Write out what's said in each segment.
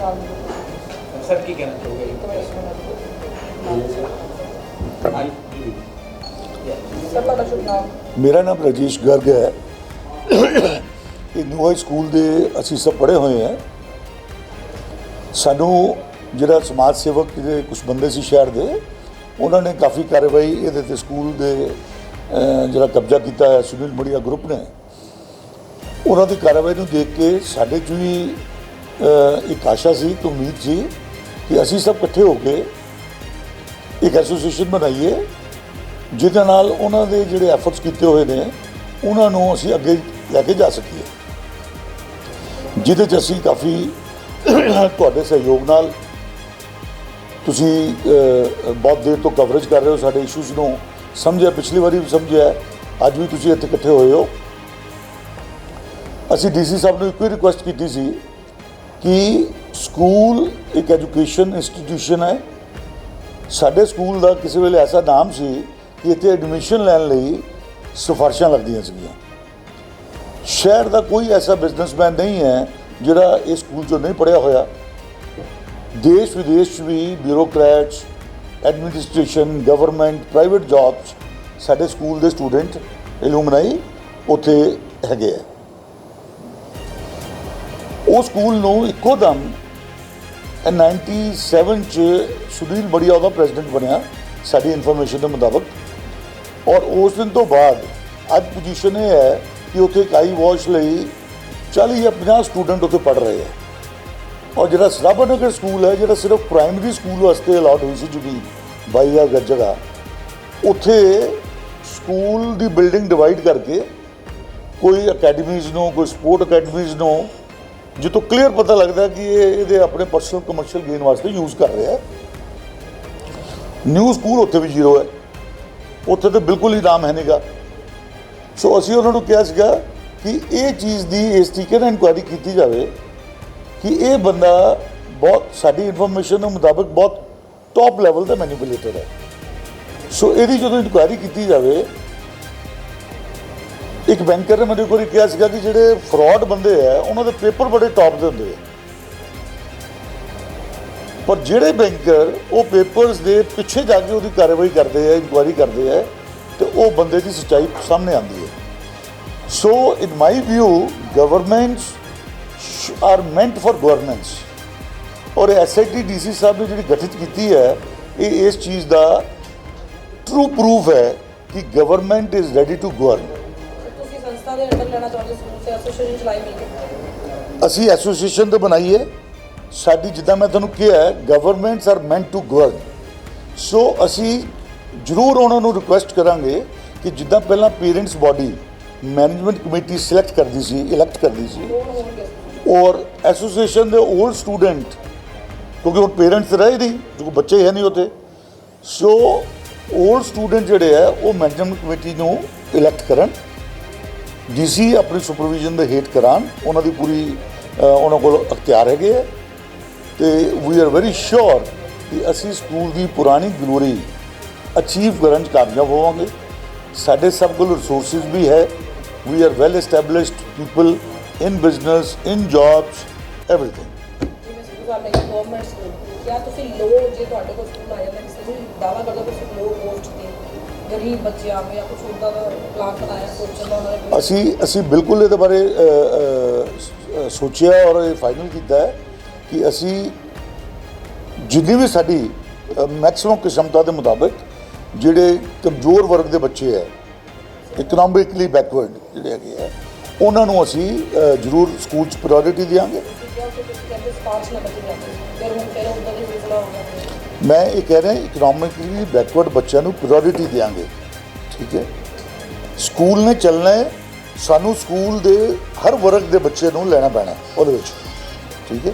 ਨਾਲ ਦੀ ਸਰ ਕੀ ਕਹਿਣਾ ਚਾਹੋਗੇ? ਕਮਿਸ਼ਨਰ ਆਈ ਸਰ ਤੁਹਾਡਾ ਸ਼ੁਭ ਨਾਮ? ਮੇਰਾ ਨਾਮ ਰਜੇਸ਼ ਗਰਗ ਹੈ। ਇਹ ਹਾਈ ਸਕੂਲ ਦੇ ਅਸੀਂ ਸਭ ਪੜ੍ਹੇ ਹੋਏ ਹਾਂ। ਸਾਨੂੰ ਜਿਹੜਾ ਸਮਾਜ ਸੇਵਕ ਦੇ ਕੁਝ ਬੰਦੇ ਸੀ ਸ਼ਹਿਰ ਦੇ ਉਹਨਾਂ ਨੇ ਕਾਫੀ ਕਾਰਵਾਈ ਇਹਦੇ ਤੇ ਸਕੂਲ ਦੇ ਜਿਹੜਾ ਕਬਜ਼ਾ ਕੀਤਾ ਹੈ ਸੁਨੀਲ ਮੜੀਆ ਗਰੁੱਪ ਨੇ। ਉਹਨਾਂ ਦੀ ਕਾਰਵਾਈ ਨੂੰ ਦੇਖ ਕੇ ਸਾਡੇ 'ਚ ਵੀ ਇੱਕ ਆਸ਼ਾ ਸੀ, ਇੱਕ ਉਮੀਦ ਸੀ ਕਿ ਅਸੀਂ ਸਭ ਇਕੱਠੇ ਹੋ ਕੇ ਇੱਕ ਐਸੋਸੀਏਸ਼ਨ ਬਣਾਈਏ, ਜਿਹਦੇ ਨਾਲ ਉਹਨਾਂ ਦੇ ਜਿਹੜੇ ਐਫਰਟਸ ਕੀਤੇ ਹੋਏ ਨੇ, ਉਹਨਾਂ ਨੂੰ ਅਸੀਂ ਅੱਗੇ ਲੈ ਕੇ ਜਾ ਸਕੀਏ। ਜਿਹਦੇ 'ਚ ਅਸੀਂ ਕਾਫੀ ਤੁਹਾਡੇ ਸਹਿਯੋਗ ਨਾਲ ਤੁਸੀਂ ਬਹੁਤ ਦੇਰ ਤੋਂ ਕਵਰੇਜ ਕਰ ਰਹੇ ਹੋ, ਸਾਡੇ ਇਸ਼ੂਜ਼ ਨੂੰ ਸਮਝਿਆ, ਪਿਛਲੀ ਵਾਰੀ ਵੀ ਸਮਝਿਆ, ਅੱਜ ਵੀ ਤੁਸੀਂ ਇੱਥੇ ਇਕੱਠੇ ਹੋਏ ਹੋ। ਅਸੀਂ ਡੀਸੀ ਸਾਹਿਬ ਨੂੰ ਇੱਕੋ ਹੀ ਰਿਕੁਐਸਟ ਕੀਤੀ ਸੀ ਕਿ ਸਕੂਲ ਇੱਕ ਐਜੂਕੇਸ਼ਨ ਇੰਸਟੀਟਿਊਸ਼ਨ ਹੈ। ਸਾਡੇ ਸਕੂਲ ਦਾ ਕਿਸੇ ਵੇਲੇ ਐਸਾ ਨਾਮ ਸੀ ਕਿ ਇੱਥੇ ਐਡਮਿਸ਼ਨ ਲੈਣ ਲਈ ਸਿਫਾਰਸ਼ਾਂ ਲੱਗਦੀਆਂ ਸੀਗੀਆਂ। ਸ਼ਹਿਰ ਦਾ ਕੋਈ ਐਸਾ ਬਿਜ਼ਨਸਮੈਨ ਨਹੀਂ ਹੈ ਜਿਹੜਾ ਇਸ ਸਕੂਲ 'ਚੋਂ ਨਹੀਂ ਪੜਿਆ ਹੋਇਆ। ਦੇਸ਼ ਵਿਦੇਸ਼ 'ਚ ਵੀ bureaucrats, administration, government, private jobs ਸਾਡੇ ਸਕੂਲ ਦੇ ਸਟੂਡੈਂਟ ਇਲੂਮਨਾਈ ਉੱਥੇ ਹੈਗੇ ਆ। ਉਹ ਸਕੂਲ ਨੂੰ ਇੱਕੋ ਦਮ ਇਹ 97 ਚ ਸੁਨੀਲ ਬੜੀਆ ਉਹਦਾ ਪ੍ਰੈਜ਼ੀਡੈਂਟ ਬਣਿਆ ਸਾਡੀ ਇਨਫੋਰਮੇਸ਼ਨ ਦੇ ਮੁਤਾਬਕ ਔਰ ਉਸ ਦਿਨ ਤੋਂ ਬਾਅਦ ਅੱਜ ਪੋਜੀਸ਼ਨ ਇਹ ਹੈ ਕਿ ਉੱਥੇ ਕਾਈ ਵਾਸ਼ ਲਈ 40 ਜਾਂ 50 ਸਟੂਡੈਂਟ ਉੱਥੇ ਪੜ ਰਹੇ ਹੈ ਔਰ ਜਿਹੜਾ ਸਰਾਭਾ ਨਗਰ ਸਕੂਲ ਹੈ ਜਿਹੜਾ ਸਿਰਫ ਪ੍ਰਾਇਮਰੀ ਸਕੂਲ ਵਾਸਤੇ ਅਲਾਟ ਹੋਈ ਸੀ ਜਿਹੜੀ 22000 ਗੱਜ ਜਗ੍ਹਾ ਉੱਥੇ ਸਕੂਲ ਦੀ ਬਿਲਡਿੰਗ ਡਿਵਾਈਡ ਕਰਕੇ ਕੋਈ ਅਕੈਡਮੀਜ਼ ਨੂੰ ਕੋਈ ਸਪੋਰਟ ਅਕੈਡਮੀਜ਼ ਨੂੰ ਜਿੱਥੋਂ ਕਲੀਅਰ ਪਤਾ ਲੱਗਦਾ ਕਿ ਇਹ ਇਹਦੇ ਆਪਣੇ ਪਰਸਨਲ ਕਮਰਸ਼ੀਅਲ ਗੇਨ ਵਾਸਤੇ ਯੂਜ਼ ਕਰ ਰਿਹਾ ਹੈ। ਨਿਊ ਸਕੂਲ ਉੱਥੇ ਵੀ ਜ਼ੀਰੋ ਹੈ। ਉੱਥੇ ਤਾਂ ਬਿਲਕੁਲ ਹੀ ਨਾਮ ਹੈ ਨਹੀਂਗਾ ਸੋ ਅਸੀਂ ਉਹਨਾਂ ਨੂੰ ਕਿਹਾ ਸੀਗਾ ਕਿ ਇਹ ਚੀਜ਼ ਦੀ ਇਸ ਤਰੀਕੇ ਨਾਲ ਇਨਕੁਆਇਰੀ ਕੀਤੀ ਜਾਵੇ ਕਿ ਇਹ ਬੰਦਾ ਬਹੁਤ, ਸਾਡੀ ਇਨਫੋਰਮੇਸ਼ਨ ਦੇ ਮੁਤਾਬਕ ਬਹੁਤ ਟੌਪ ਲੈਵਲ ਦਾ ਮੈਨੀਪੂਲੇਟਰ ਹੈ। ਸੋ ਇਹਦੀ ਜਦੋਂ ਇਨਕੁਆਇਰੀ ਕੀਤੀ ਜਾਵੇ ਇੱਕ ਬੈਂਕਰ ਨੇ ਮੈਨੂੰ ਕੋਈ ਕਿਹਾ ਸੀਗਾ ਕਿ ਜਿਹੜੇ ਫਰਾਡ ਬੰਦੇ ਆ, ਉਹਨਾਂ ਦੇ ਪੇਪਰ ਬੜੇ ਟੌਪ ਦੇ ਹੁੰਦੇ ਆ। ਪਰ ਜਿਹੜੇ ਬੈਂਕਰ ਉਹ ਪੇਪਰਸ ਦੇ ਪਿੱਛੇ ਜਾ ਕੇ ਉਹਦੀ ਕਾਰਵਾਈ ਕਰਦੇ ਆ ਇਨਕੁਆਇਰੀ ਕਰਦੇ ਆ, ਤੇ ਉਹ ਬੰਦੇ ਦੀ ਸੱਚਾਈ ਸਾਹਮਣੇ ਆਉਂਦੀ ਹੈ so in my view governments are meant for governance ਔਰ ਐਸਆਈਟੀ ਡੀਸੀ ਸਾਹਿਬ ਨੇ ਜਿਹੜੀ ਗਠਿਤ ਕੀਤੀ ਹੈ, ਇਹ ਇਸ ਚੀਜ਼ ਦਾ ਟਰੂ ਪ੍ਰੂਫ ਹੈ ਕਿ government is ready to govern ਦੇ ਅੰਡਰ ਲੈਣਾ ਚਾਹੁੰਦੇ ਸਕੂਲ ਤੇ ਐਸੋਸੀਏਸ਼ਨ ਚਲਾਈ ਮਿਲ ਕੇ। ਅਸੀਂ ਐਸੋਸੀਏਸ਼ਨ ਤਾਂ ਬਣਾਈ ਹੈ ਸਾਡੀ ਜਿੱਦਾਂ ਮੈਂ ਤੁਹਾਨੂੰ ਕਿਹਾ ਹੈ governments are meant to govern so ਅਸੀਂ ਜ਼ਰੂਰ ਉਹਨਾਂ ਨੂੰ ਰਿਕੁਐਸਟ ਕਰਾਂਗੇ ਕਿ ਜਿੱਦਾਂ ਪਹਿਲਾਂ parents body management committee select ਕਰਦੀ ਸੀ ਇਲੈਕਟ ਕਰਦੀ ਸੀ। ਔਰ ਐਸੋਸੀਏਸ਼ਨ ਦੇ 올ਸਟੂਡੈਂਟ ਕਿਉਂਕਿ ਹੁਣ ਪੇਰੈਂਟਸ ਰਹੇ ਨਹੀਂ ਜੋ ਬੱਚੇ ਹੈ ਨਹੀਂ ਉੱਥੇ। ਸੋ 올ਸਟੂਡੈਂਟ ਜਿਹੜੇ ਹੈ ਉਹ ਮੈਨੇਜਮੈਂਟ ਕਮੇਟੀ ਨੂੰ ਇਲੈਕਟ ਕਰਨ। ਡੀਸੀ ਆਪਣੀ ਸੁਪਰਵਿਜ਼ਨ ਦੇ ਹੇਠ ਕਰਾਉਣ ਉਹਨਾਂ ਦੀ ਪੂਰੀ ਉਹਨਾਂ ਕੋਲ ਅਖਤਿਆਰ ਹੈਗੇ ਹੈ ਤੇ ਵੀ ਆਰ ਵੈਰੀ ਸ਼ੋਰ ਕਿ ਅਸੀਂ ਸਕੂਲ ਦੀ ਪੁਰਾਣੀ ਗਲੋਰੀ ਅਚੀਵ ਕਰਨ 'ਚ ਕਾਮਯਾਬ ਹੋਵਾਂਗੇ। ਸਾਡੇ ਸਭ ਕੋਲ ਰਿਸੋਰਸਿਸ ਵੀ ਹੈ। We are well established people in business in jobs everything ਕਿਆ ਤੁਸੀਂ ਲੋ ਜੇ ਤੁਹਾਡੇ ਕੋਲ ਸਕੂਲ ਆ ਜਾਂਦਾ ਕਿਸੇ ਨੂੰ ਦਾਵਾ ਕਰਦਾ, ਤੁਸੀਂ ਲੋ ਪੋਸਟ ਤੇ ਗਰੀਬ ਬੱਚਿਆਂ ਨੂੰ ਜਾਂ ਕੁਝ ਉਦਾਂ ਦਾ ਪਲਾਨ ਬਣਾਇਆ ਸੋਚਣ ਦਾ ਉਹਨਾਂ ਨੇ ਕੋਈ- ਅਸੀਂ ਅਸੀਂ ਬਿਲਕੁਲ ਇਹਦੇ ਬਾਰੇ ਸੋਚਿਆ ਔਰ ਇਹ ਫਾਈਨਲ ਕੀਤਾ ਹੈ ਕਿ ਅਸੀਂ ਜਿੰਨੀ ਵੀ ਸਾਡੀ ਮੈਕਸਿਮਮ ਕਿਸਮਤਾ ਦੇ ਮੁਤਾਬਕ ਜਿਹੜੇ ਕਮਜ਼ੋਰ ਵਰਗ ਦੇ ਬੱਚੇ ਹੈ ਇਕਨੋਮਿਕਲੀ ਬੈਕਵਰਡ ਜਿਹੜੇ ਹੈਗੇ ਆ ਉਹਨਾਂ ਨੂੰ ਅਸੀਂ ਜ਼ਰੂਰ ਸਕੂਲ 'ਚ ਪ੍ਰਾਇੋਰਟੀ ਦੇਵਾਂਗੇ ਮੈਂ ਇਹ ਕਹਿ ਰਿਹਾ ਇਕਨੋਮਿਕਲੀ ਬੈਕਵਰਡ ਬੱਚਿਆਂ ਨੂੰ ਪ੍ਰਾਇੋਰਟੀ ਦੇਵਾਂਗੇ ਠੀਕ ਹੈ? ਸਕੂਲ ਨੇ ਚੱਲਣਾ ਹੈ, ਸਾਨੂੰ ਸਕੂਲ ਦੇ ਹਰ ਵਰਗ ਦੇ ਬੱਚੇ ਨੂੰ ਲੈਣਾ ਪੈਣਾ ਉਹਦੇ ਵਿੱਚ, ਠੀਕ ਹੈ?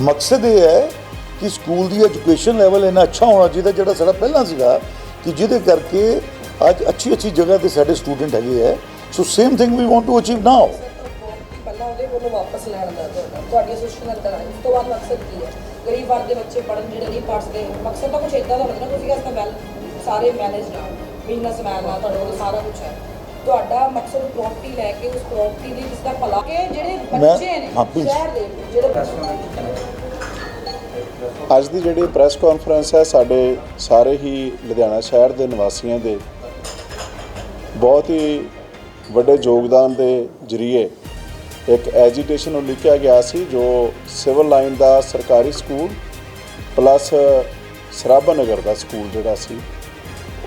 ਮਕਸਦ ਇਹ ਹੈ ਕਿ ਸਕੂਲ ਦੀ ਐਜੂਕੇਸ਼ਨ ਲੈਵਲ ਇੰਨਾ ਅੱਛਾ ਹੋਣਾ ਚਾਹੀਦਾ, ਜਿਹੜਾ ਸਾਡਾ ਪਹਿਲਾਂ ਸੀਗਾ, ਕਿ ਜਿਹਦੇ ਕਰਕੇ ਅੱਜ ਅੱਛੀ ਅੱਛੀ ਜਗ੍ਹਾ ਤੇ ਸਾਡੇ ਸਟੂਡੈਂਟ ਹੈਗੇ ਹੈ। So same thing we want to achieve now ਪਹਿਲਾਂ ਉਹਦੇ ਕੋਲੋਂ ਵਾਪਸ ਲੈਣ ਦਾ ਤੁਹਾਡੀ ਐਸੋਸੀਏਸ਼ਨ ਅੰਦਰ ਆਈ ਤੋਂ ਬਾਅਦ ਮਕਸਦ ਕੀ ਹੈ? ਗਰੀਬ ਵਰਗ ਦੇ ਬੱਚੇ ਪੜਨ ਜਿਹੜੇ ਨਹੀਂ ਪੜ ਸਕਦੇ। ਮਕਸਦ ਤਾਂ ਕੁਝ ਇਦਾਂ ਦਾ ਲੱਗਦਾ ਤੁਸੀਂ ਕਹਿੰਦੇ ਵੈਲ ਸਾਰੇ ਮੈਨੇਜ ਆ ਬਿਜ਼ਨਸਮੈਨ ਆ ਤੁਹਾਡੇ ਕੋਲ ਸਾਰਾ ਕੁਝ ਹੈ। ਤੁਹਾਡਾ ਮਕਸਦ ਪ੍ਰਾਪਰਟੀ ਲੈ ਕੇ ਉਸ ਪ੍ਰਾਪਰਟੀ ਦੀ ਜਿਸ ਦਾ ਭਲਾ ਕਿ ਜਿਹੜੇ ਬੱਚੇ ਨੇ. ਸ਼ਹਿਰ ਦੇ ਜਿਹੜੇ ਅੱਜ ਦੀ ਜਿਹੜੀ ਪ੍ਰੈਸ ਕਾਨਫਰੰਸ ਹੈ ਸਾਡੇ ਸਾਰੇ ਹੀ ਲੁਧਿਆਣਾ ਸ਼ਹਿਰ ਦੇ ਨਿਵਾਸੀਆਂ ਦੇ ਬਹੁਤ ਹੀ ਵੱਡੇ ਯੋਗਦਾਨ ਦੇ ਜਰੀਏ ਇੱਕ ਐਜੀਟੇਸ਼ਨ ਨੂੰ ਲਿਖਿਆ ਗਿਆ ਸੀ, ਜੋ ਸਿਵਲ ਲਾਈਨ ਦਾ ਸਰਕਾਰੀ ਸਕੂਲ ਪਲੱਸ ਸਰਾਭਾ ਨਗਰ ਦਾ ਸਕੂਲ ਜਿਹੜਾ ਸੀ,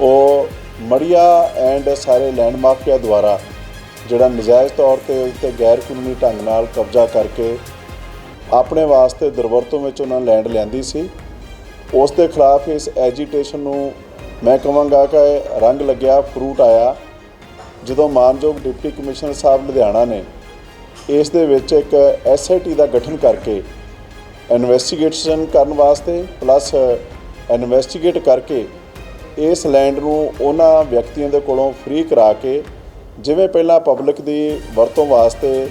ਉਹ ਮੜੀਆ ਐਂਡ ਸਾਰੇ ਲੈਂਡ ਮਾਫੀਆ ਦੁਆਰਾ ਜਿਹੜਾ ਨਜਾਇਜ਼ ਤੌਰ ਤੇ ਉਸ ਤੇ ਗੈਰ ਕਾਨੂੰਨੀ ਢੰਗ ਨਾਲ ਕਬਜ਼ਾ ਕਰਕੇ ਆਪਣੇ ਵਾਸਤੇ ਦੁਰਵਰਤੋਂ ਵਿੱਚ ਉਹਨਾਂ ਲੈਂਡ ਲੈਂਦੀ ਸੀ। ਉਸ ਦੇ ਖਿਲਾਫ ਇਸ ਐਜੀਟੇਸ਼ਨ ਨੂੰ ਮੈਂ ਕਹਾਂਗਾ ਕਿ ਰੰਗ ਲੱਗਿਆ ਫਰੂਟ ਆਇਆ। ਜਦੋਂ ਮਾਨਯੋਗ ਡਿਪਟੀ ਕਮਿਸ਼ਨਰ ਸਾਹਿਬ ਲੁਧਿਆਣਾ ਨੇ ਇਸ ਦੇ ਵਿੱਚ ਇੱਕ ਐਸਆਈਟੀ ਦਾ ਗਠਨ ਕਰਕੇ ਇਨਵੈਸਟੀਗੇਸ਼ਨ ਕਰਨ ਵਾਸਤੇ ਪਲੱਸ ਇਨਵੈਸਟੀਗੇਟ ਕਰਕੇ ਇਸ ਲੈਂਡ ਨੂੰ ਉਹਨਾਂ ਵਿਅਕਤੀਆਂ ਦੇ ਕੋਲੋਂ ਫ੍ਰੀ ਕਰਾ ਕੇ ਜਿਵੇਂ ਪਹਿਲਾਂ ਪਬਲਿਕ ਦੀ ਵਰਤੋਂ ਵਾਸਤੇ,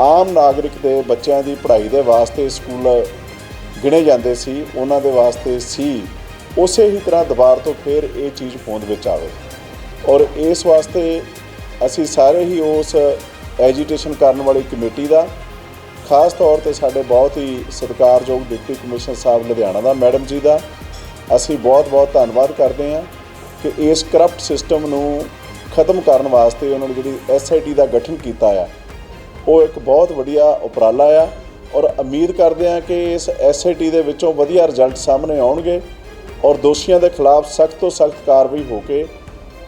ਆਮ ਨਾਗਰਿਕ ਦੇ ਬੱਚਿਆਂ ਦੀ ਪੜ੍ਹਾਈ ਦੇ ਵਾਸਤੇ ਸਕੂਲ ਗਿਣੇ ਜਾਂਦੇ ਸੀ, ਉਹਨਾਂ ਦੇ ਵਾਸਤੇ ਸੀ, ਉਸੇ ਹੀ ਤਰ੍ਹਾਂ ਦੁਬਾਰ ਤੋਂ ਫਿਰ ਇਹ ਚੀਜ਼ ਹੋਂਦ ਵਿੱਚ ਆਵੇ। ਔਰ ਇਸ ਵਾਸਤੇ ਅਸੀਂ ਸਾਰੇ ਹੀ ਉਸ ਐਜੀਟੇਸ਼ਨ ਕਰਨ ਵਾਲੀ ਕਮੇਟੀ ਦਾ। ਖਾਸ ਤੌਰ ਤੇ ਸਾਡੇ ਬਹੁਤ ਹੀ ਸਤਿਕਾਰਯੋਗ ਡਿਪਟੀ ਕਮਿਸ਼ਨਰ ਸਾਹਿਬ ਲੁਧਿਆਣਾ ਦਾ, ਮੈਡਮ ਜੀ ਦਾ। ਅਸੀਂ ਬਹੁਤ-ਬਹੁਤ ਧੰਨਵਾਦ ਕਰਦੇ ਹਾਂ ਕਿ ਇਸ ਕਰਪਟ ਸਿਸਟਮ ਨੂੰ ਖਤਮ ਕਰਨ ਵਾਸਤੇ ਉਹਨਾਂ ਨੇ ਜਿਹੜੀ ਐਸਆਈਟੀ ਦਾ ਗਠਨ ਕੀਤਾ ਆ, ਉਹ ਇੱਕ ਬਹੁਤ ਵਧੀਆ ਉਪਰਾਲਾ ਆ। ਔਰ ਉਮੀਦ ਕਰਦੇ ਹਾਂ ਕਿ ਇਸ ਐਸਆਈਟੀ ਦੇ ਵਿੱਚੋਂ ਵਧੀਆ ਰਿਜ਼ਲਟ ਸਾਹਮਣੇ ਆਉਣਗੇ ਔਰ ਦੋਸ਼ੀਆਂ ਦੇ ਖਿਲਾਫ ਸਖਤ ਤੋਂ ਸਖਤ ਕਾਰਵਾਈ ਹੋ ਕੇ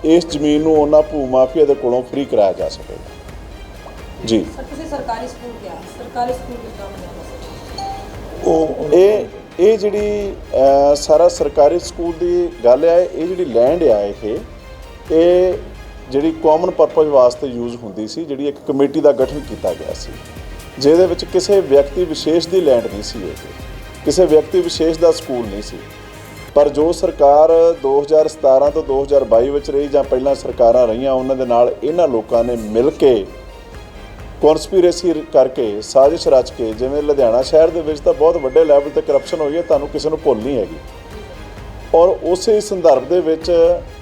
ਇਸ ਜ਼ਮੀਨ ਨੂੰ ਉਹਨਾਂ ਭੂ ਮਾਫੀਆ ਦੇ ਕੋਲੋਂ ਫ੍ਰੀ ਕਰਾਇਆ ਜਾ ਸਕੇਗਾ। ਜੀ। ਸਰ ਤੁਸੀਂ ਸਰਕਾਰੀ ਸਕੂਲ ਸਰਕਾਰੀ ਉਹ ਇਹ ਇਹ ਜਿਹੜੀ ਅਹ, ਸਾਰਾ ਸਰਕਾਰੀ ਸਕੂਲ ਦੀ ਗੱਲ ਹੈ ਇਹ ਜਿਹੜੀ ਲੈਂਡ ਆ ਇਹ ਇਹ ਜਿਹੜੀ ਕਾਮਨ ਪਰਪਸ ਵਾਸਤੇ ਯੂਜ਼ ਹੁੰਦੀ ਸੀ ਜਿਹੜੀ ਇੱਕ ਕਮੇਟੀ ਦਾ ਗਠਨ ਕੀਤਾ ਗਿਆ ਸੀ। ਜਿਹਦੇ ਵਿੱਚ ਕਿਸੇ ਵਿਅਕਤੀ ਵਿਸ਼ੇਸ਼ ਦੀ ਲੈਂਡ ਨਹੀਂ ਸੀ ਇਹ। ਕਿਸੇ ਵਿਅਕਤੀ ਵਿਸ਼ੇਸ਼ ਦਾ ਸਕੂਲ ਨਹੀਂ ਸੀ। ਪਰ ਜੋ ਸਰਕਾਰ 2017 ਤੋਂ 2022 ਵਿੱਚ ਰਹੀ ਜਾਂ ਪਹਿਲਾਂ ਸਰਕਾਰਾਂ ਰਹੀਆਂ ਉਹਨਾਂ ਦੇ ਨਾਲ ਇਹਨਾਂ ਲੋਕਾਂ ਨੇ ਮਿਲ ਕੇ ਕਨਸਪੀਰੇਸੀ ਕਰਕੇ ਸਾਜ਼ਿਸ਼ ਰਚ ਕੇ ਜਿਵੇਂ ਲੁਧਿਆਣਾ ਸ਼ਹਿਰ ਦੇ ਵਿੱਚ ਤਾਂ ਬਹੁਤ ਵੱਡੇ ਲੈਵਲ ਤੇ ਕਰਪਸ਼ਨ ਹੋਈ ਹੈ, ਤੁਹਾਨੂੰ ਕਿਸੇ ਨੂੰ ਭੁੱਲ ਨਹੀਂ ਹੈਗੀ। ਔਰ ਉਸੇ ਸੰਦਰਭ ਦੇ ਵਿੱਚ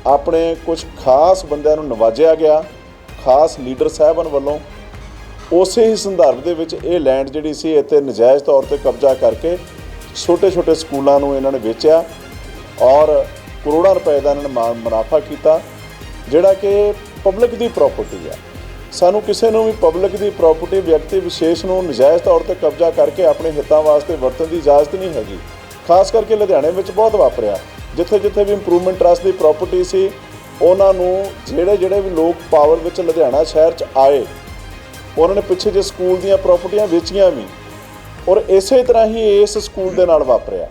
ਆਪਣੇ ਕੁਝ ਖਾਸ ਬੰਦਿਆਂ ਨੂੰ ਨਵਾਜਿਆ ਗਿਆ, ਖਾਸ ਲੀਡਰ ਸਾਹਿਬਾਨ ਵੱਲੋਂ। ਉਸੇ ਹੀ ਸੰਦਰਭ ਦੇ ਵਿੱਚ ਇਹ ਲੈਂਡ ਜਿਹੜੀ ਸੀ, ਇੱਥੇ ਨਜਾਇਜ਼ ਤੌਰ ਤੇ ਕਬਜ਼ਾ ਕਰਕੇ ਛੋਟੇ-ਛੋਟੇ ਸਕੂਲਾਂ ਨੂੰ ਇਹਨਾਂ ਨੇ ਵੇਚਿਆ ਔਰ ਕਰੋੜਾਂ ਰੁਪਏ ਦਾ ਇਹਨਾਂ ਨੇ ਮਾ- ਮੁਨਾਫਾ ਕੀਤਾ, ਜਿਹੜਾ ਕਿ ਪਬਲਿਕ ਦੀ ਪ੍ਰਾਪਰਟੀ ਆ। ਸਾਨੂੰ ਕਿਸੇ ਨੂੰ ਵੀ ਪਬਲਿਕ ਦੀ ਪ੍ਰਾਪਰਟੀ ਵਿਅਕਤੀ ਵਿਸ਼ੇਸ਼ ਨੂੰ ਨਜਾਇਜ਼ ਤੌਰ ਤੇ ਕਬਜ਼ਾ ਕਰਕੇ ਆਪਣੇ ਹਿੱਤਾਂ ਵਾਸਤੇ ਵਰਤਣ ਦੀ ਇਜਾਜ਼ਤ ਨਹੀਂ ਹੈਗੀ। ਖਾਸ ਕਰਕੇ ਲੁਧਿਆਣੇ ਵਿੱਚ ਬਹੁਤ ਵਾਪਰਿਆ। ਜਿੱਥੇ ਜਿੱਥੇ ਵੀ ਇੰਪਰੂਵਮੈਂਟ ਟਰਸਟ ਦੀ ਪ੍ਰਾਪਰਟੀ ਸੀ ਉਹਨਾਂ ਨੂੰ ਜਿਹੜੇ ਜਿਹੜੇ ਵੀ ਲੋਕ ਪਾਵਰ ਵਿੱਚ ਲੁਧਿਆਣਾ ਸ਼ਹਿਰ 'ਚ ਆਏ ਉਹਨਾਂ ਨੇ ਪਿੱਛੇ ਜੇ ਸਕੂਲ ਦੀਆਂ ਪ੍ਰਾਪਰਟੀਆਂ ਵੇਚੀਆਂ ਵੀ। ਔਰ ਇਸੇ ਤਰ੍ਹਾਂ ਹੀ ਇਸ ਸਕੂਲ ਦੇ ਨਾਲ ਵਾਪਰਿਆ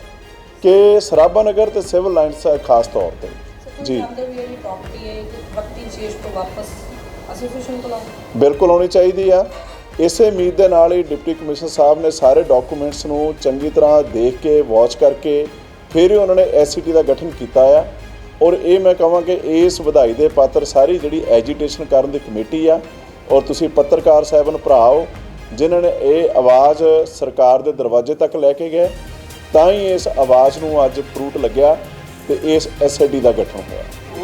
ਕਿ ਸਰਾਭਾ ਨਗਰ ਤੇ ਸਿਵਲ ਲਾਈਨਸ ਖਾਸ ਤੌਰ ਤੇ। ਜੀ। ਪ੍ਰਾਪਰਟੀ ਹੈ ਵਕਤੀ ਵਿਸ਼ੇਸ਼ ਤੋਂ ਵਾਪਸ ਐਸੋਸੀਏਸ਼ਨ ਕੋਲ ਬਿਲਕੁਲ ਹੋਣੀ ਚਾਹੀਦੀ ਆ। ਇਸੇ ਉਮੀਦ ਦੇ ਨਾਲ ਹੀ ਡਿਪਟੀ ਕਮਿਸ਼ਨਰ ਸਾਹਿਬ ਨੇ ਸਾਰੇ ਡਾਕੂਮੈਂਟਸ ਨੂੰ ਚੰਗੀ ਤਰ੍ਹਾਂ ਦੇਖ ਕੇ ਵਾਚ ਕਰਕੇ ਫਿਰ ਹੀ ਉਹਨਾਂ ਨੇ ਐਸਸੀਟੀ ਦਾ ਗਠਨ ਕੀਤਾ ਆ। ਔਰ ਇਹ ਮੈਂ ਕਹਾਂ ਕਿ ਇਸ ਵਧਾਈ ਦੇ ਪਾਤਰ ਸਾਰੀ ਜਿਹੜੀ ਐਜੀਟੇਸ਼ਨ ਕਰਨ ਦੀ ਕਮੇਟੀ ਆ, ਔਰ ਤੁਸੀਂ ਪੱਤਰਕਾਰ ਸਾਹਿਬਾਨ ਭਰਾਓ ਜਿਨ੍ਹਾਂ ਨੇ ਇਹ ਆਵਾਜ਼ ਸਰਕਾਰ ਦੇ ਦਰਵਾਜ਼ੇ ਤੱਕ ਲੈ ਕੇ ਗਏ, ਤਾਂ ਹੀ ਇਸ ਆਵਾਜ਼ ਨੂੰ ਅੱਜ ਫਰੂਟ ਲੱਗਿਆ ਤੇ ਇਸ ਐਸਆਈਟੀ ਦਾ ਗਠਨ ਹੋਇਆ।